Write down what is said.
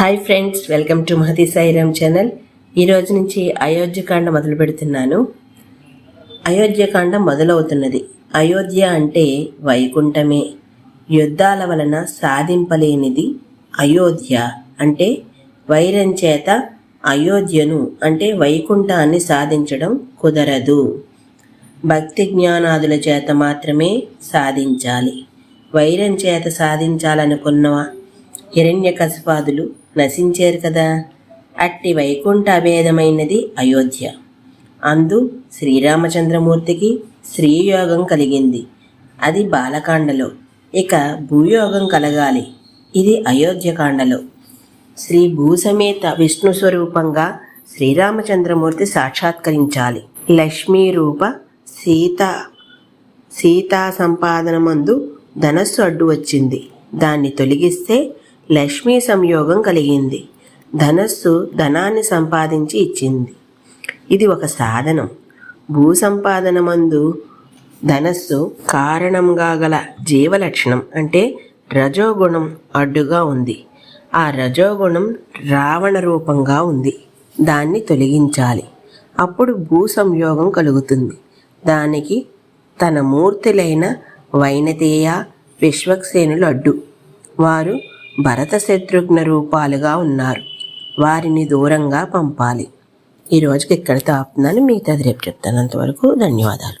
Hi friends welcome to Mahathi Sairam channel. ఈరోజు నుంచి అయోధ్యకాండ మొదలు పెడుతున్నాను. అయోధ్యకాండ మొదలవుతున్నది. అయోధ్య అంటే వైకుంఠమే. యుద్ధాల వలన సాధింపలేనిది అయోధ్య అంటే వైరం చేత అయోధ్యను అంటే వైకుంఠాన్ని సాధించడం కుదరదు. భక్తి జ్ఞానాదుల చేత మాత్రమే సాధించాలి. వైరం చేత సాధించాలనుకున్న హిరణ్యకశపాదులు నశించారు కదా. అట్టి వైకుంఠ అభేదమైనది అయోధ్య. అందు శ్రీరామచంద్రమూర్తికి శ్రీయోగం కలిగింది. అది బాలకాండలో. ఇక భూయోగం కలగాలి. ఇది అయోధ్యకాండలో. శ్రీ భూసమేత విష్ణు స్వరూపంగా శ్రీరామచంద్రమూర్తి సాక్షాత్కరించాలి. లక్ష్మీ రూప సీత సీతా సంపాదనమందు ధనస్సు అడ్డు వచ్చింది. దాన్ని తొలగిస్తే లక్ష్మీ సంయోగం కలిగింది. ధనస్సు ధనాన్ని సంపాదించి ఇచ్చింది. ఇది ఒక సాధనం. భూ సంపాదనమందు ధనస్సు కారణంగా గల జీవలక్షణం అంటే రజోగుణం అడ్డుగా ఉంది. ఆ రజోగుణం రావణ రూపంగా ఉంది. దాన్ని తొలగించాలి. అప్పుడు భూ సంయోగం కలుగుతుంది. దానికి తన మూర్తులైన వైనతేయ విశ్వక్సేనులు అడ్డు వారు భరత శత్రుఘ్న రూపాలుగా ఉన్నారు. వారిని దూరంగా పంపాలి. ఈరోజుకి ఇక్కడితో ఆపుతున్నాను మిగతాది రేపు చెప్తాను అంతవరకు ధన్యవాదాలు.